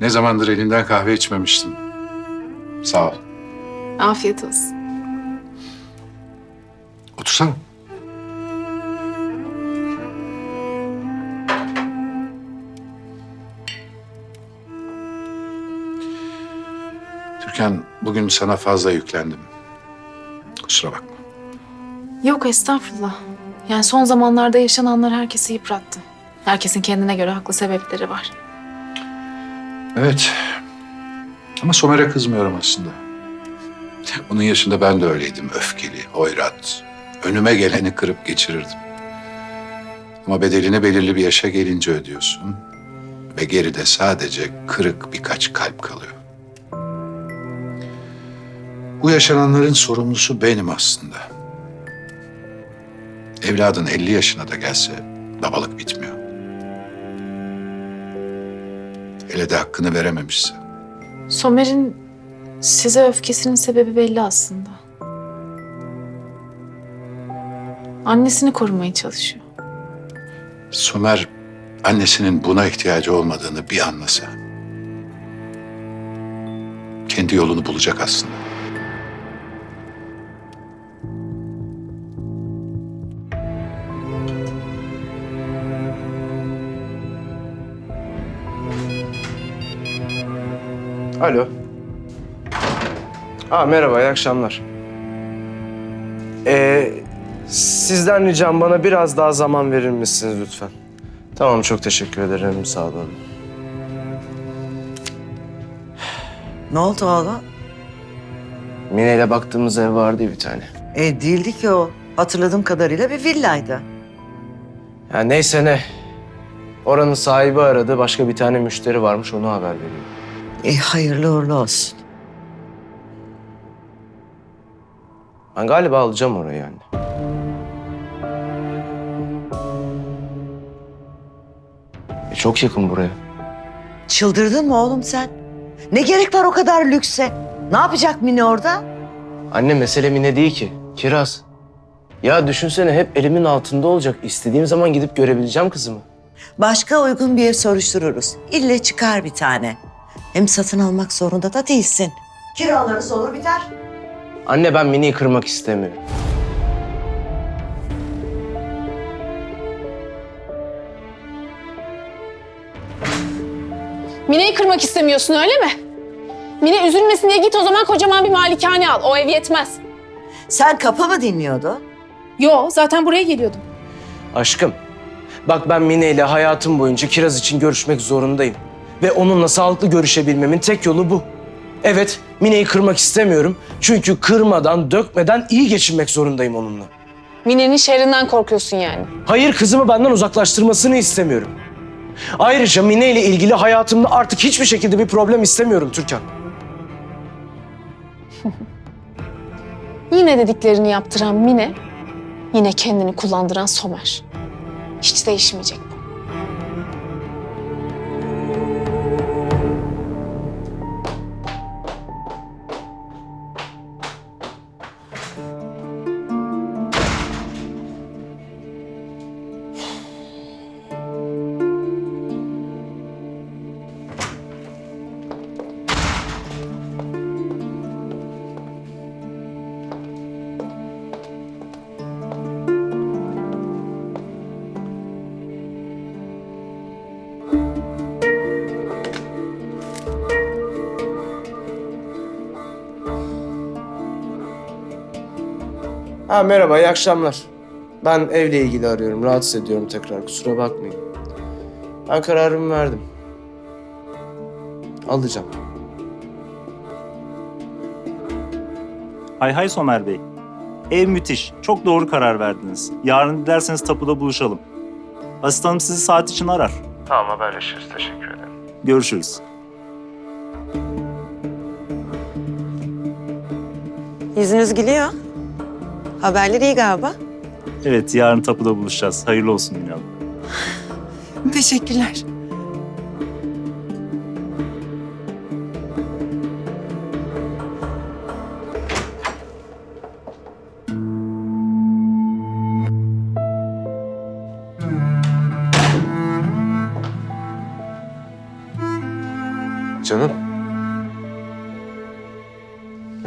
Ne zamandır elinden kahve içmemiştim. Sağ ol. Afiyet olsun. Otursana. Türkan, bugün sana fazla yüklendim. Kusura bakma. Yok estağfurullah. Yani son zamanlarda yaşananlar herkesi yıprattı. Herkesin kendine göre haklı sebepleri var. Evet. Ama Somer'e kızmıyorum aslında. Onun yaşında ben de öyleydim. Öfkeli, hoyrat. Önüme geleni kırıp geçirirdim. Ama bedelini belirli bir yaşa gelince ödüyorsun. Ve geride sadece kırık birkaç kalp kalıyor. Bu yaşananların sorumlusu benim aslında. Evladın 50 yaşına da gelse babalık bitmiyor. Hele de hakkını verememişse. Somer'in size öfkesinin sebebi belli aslında. Annesini korumaya çalışıyor. Somer annesinin buna ihtiyacı olmadığını bir anlasa. Kendi yolunu bulacak aslında. Alo. Aa, merhaba, iyi akşamlar. Ee, sizden ricam bana biraz daha zaman verir misiniz lütfen? Tamam, çok teşekkür ederim. Sağ olun. Ne oldu oğlum? Mine ile baktığımız ev vardı ya bir tane. E değildi ki o. Hatırladığım kadarıyla bir villaydı. Ya neyse ne. Oranın sahibi aradı. Başka bir tane müşteri varmış. Onu haber veriyor. E hayırlı uğurlu olsun. Ben galiba alacağım orayı yani. E, çok yakın buraya. Çıldırdın mı oğlum sen? Ne gerek var o kadar lükse? Ne yapacak Mine orada? Anne mesele Mine değil ki. Kiraz. Ya düşünsene hep elimin altında olacak. İstediğim zaman gidip görebileceğim kızımı. Başka uygun bir yer soruştururuz. İlle çıkar bir tane. Hem satın almak zorunda da değilsin. Kiralarız olur biter. Anne ben Mine'yi kırmak istemiyorum. Mine'yi kırmak istemiyorsun öyle mi? Mine üzülmesin diye git o zaman kocaman bir malikane al. O ev yetmez. Sen kapı mı dinliyordu? Yo zaten buraya geliyordum. Aşkım, bak ben Mine ile hayatım boyunca Kiraz için görüşmek zorundayım. Ve onunla sağlıklı görüşebilmemin tek yolu bu. Evet, Mine'yi kırmak istemiyorum. Çünkü kırmadan, dökmeden iyi geçinmek zorundayım onunla. Mine'nin şerrinden korkuyorsun yani. Hayır, kızımı benden uzaklaştırmasını istemiyorum. Ayrıca Mine ile ilgili hayatımda artık hiçbir şekilde bir problem istemiyorum Türkan. Yine dediklerini yaptıran Mine, yine kendini kullandıran Somer. Hiç değişmeyecek Ha merhaba, iyi akşamlar. Ben evle ilgili arıyorum, rahatsız ediyorum tekrar. Kusura bakmayın. Ben kararımı verdim. Alacağım. Hay hay Somer Bey. Ev müthiş. Çok doğru karar verdiniz. Yarın dilerseniz tapuda buluşalım. Asistanım sizi saat için arar. Tamam, haberleşiriz. Teşekkür ederim. Görüşürüz. Yüzünüz gülüyor. Haberler iyi galiba. Evet, yarın tapuda buluşacağız. Hayırlı olsun Mine Hanım. Teşekkürler. Canım.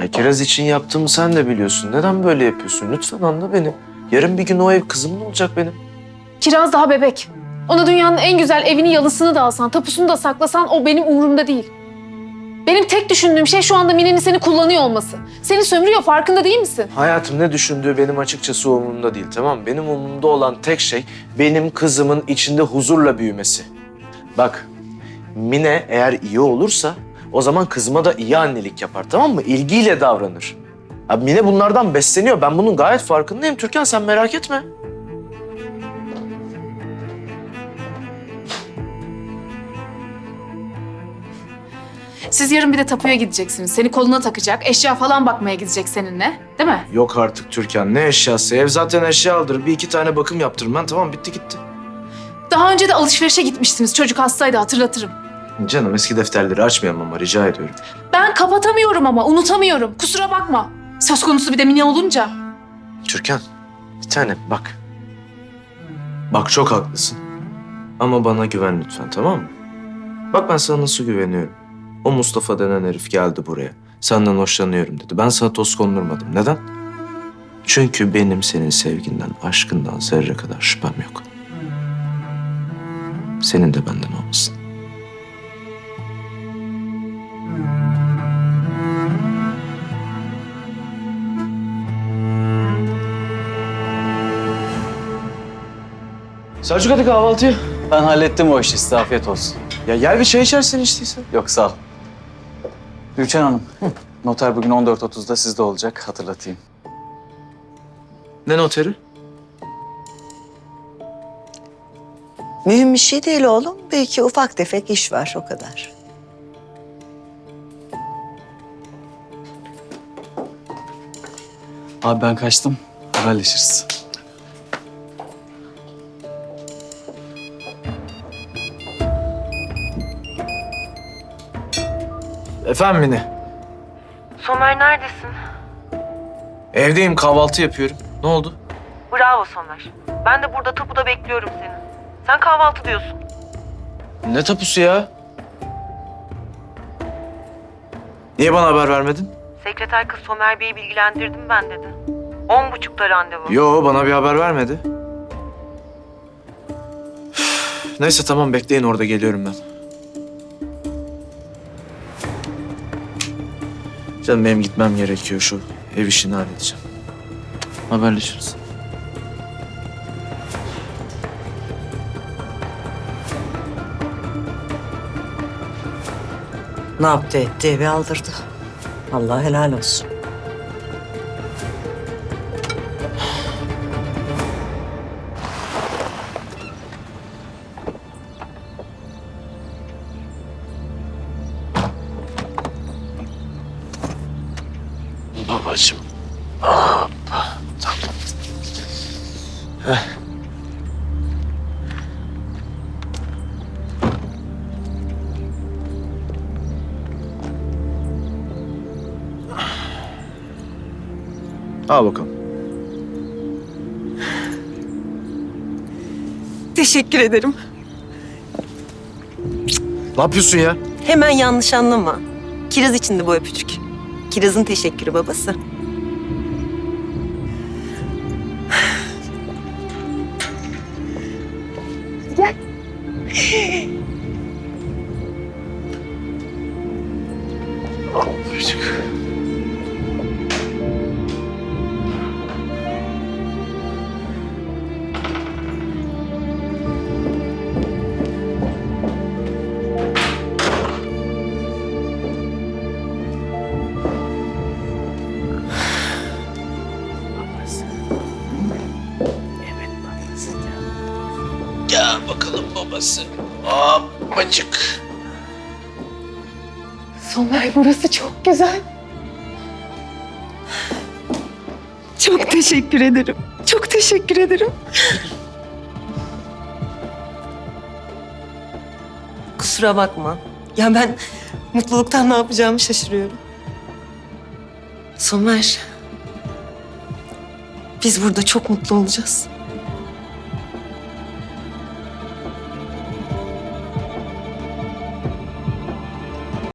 Ya kiraz için yaptığımı sen de biliyorsun. Neden böyle yapıyorsun? Lütfen anla beni. Yarın bir gün o ev kızımın olacak benim. Kiraz daha bebek. Ona dünyanın en güzel evini yalısını da alsan, tapusunu da saklasan o benim umurumda değil. Benim tek düşündüğüm şey şu anda Mine'nin seni kullanıyor olması. Seni sömürüyor farkında değil misin? Hayatım ne düşündüğü benim açıkçası umurumda değil tamam mı? Benim umurumda olan tek şey benim kızımın içinde huzurla büyümesi. Bak Mine eğer iyi olursa o zaman kızıma da iyi annelik yapar tamam mı? İlgiyle davranır. Abi Mine bunlardan besleniyor. Ben bunun gayet farkındayım. Türkan sen merak etme. Siz yarın bir de tapuya gideceksiniz. Seni koluna takacak, eşya falan bakmaya gidecek seninle. Değil mi? Yok artık Türkan ne eşyası? Ev zaten eşyadır. Bir iki tane bakım yaptırırım ben. Tamam bitti gitti. Daha önce de alışverişe gitmiştiniz. Çocuk hastaydı hatırlatırım. Canım eski defterleri açmayalım ama rica ediyorum. Ben kapatamıyorum ama unutamıyorum. Kusura bakma. Söz konusu bir de Mine olunca. Türkan bir tane bak. Bak çok haklısın. Ama bana güven lütfen tamam mı? Bak ben sana nasıl güveniyorum. O Mustafa denen herif geldi buraya. Senden hoşlanıyorum dedi. Ben sana toz kondurmadım. Neden? Çünkü benim senin sevginden, aşkından zerre kadar şüphem yok. Senin de benden olmasın. Selçuk hadi kahvaltıya. Ben hallettim o işi. Size afiyet olsun. Ya gel bir çay içersin içtiysen. Yok sağ ol. Gülçen Hanım, noter bugün 14.30'da sizde olacak. Hatırlatayım. Ne noteri? Mühim bir şey değil oğlum. Belki ufak tefek iş var o kadar. Abi ben kaçtım. Haberleşiriz. Efendim Mine? Somer neredesin? Evdeyim kahvaltı yapıyorum. Ne oldu? Bravo Somer. Ben de burada tapuda bekliyorum seni. Sen kahvaltı diyorsun. Ne tapusu ya? Niye bana haber vermedin? Sekreter kız Somer Bey'i bilgilendirdim ben dedi. On buçukta randevu. Yo bana bir haber vermedi. Üf, Neyse tamam bekleyin orada geliyorum ben. Canım benim gitmem gerekiyor şu ev işini halledeceğim. Haberleşiriz. Ne yaptı etti evi aldırdı. Allah helal olsun. Al bakalım. Teşekkür ederim. Ne yapıyorsun ya? Hemen yanlış anlama. Kiraz içindi bu öpücük. Kiraz'ın teşekkürü babası. Bakalım babası. Hoppacık. Somer burası çok güzel. Çok teşekkür ederim. Çok teşekkür ederim. Kusura bakma. Ya ben mutluluktan ne yapacağımı şaşırıyorum. Somer. Biz burada çok mutlu olacağız.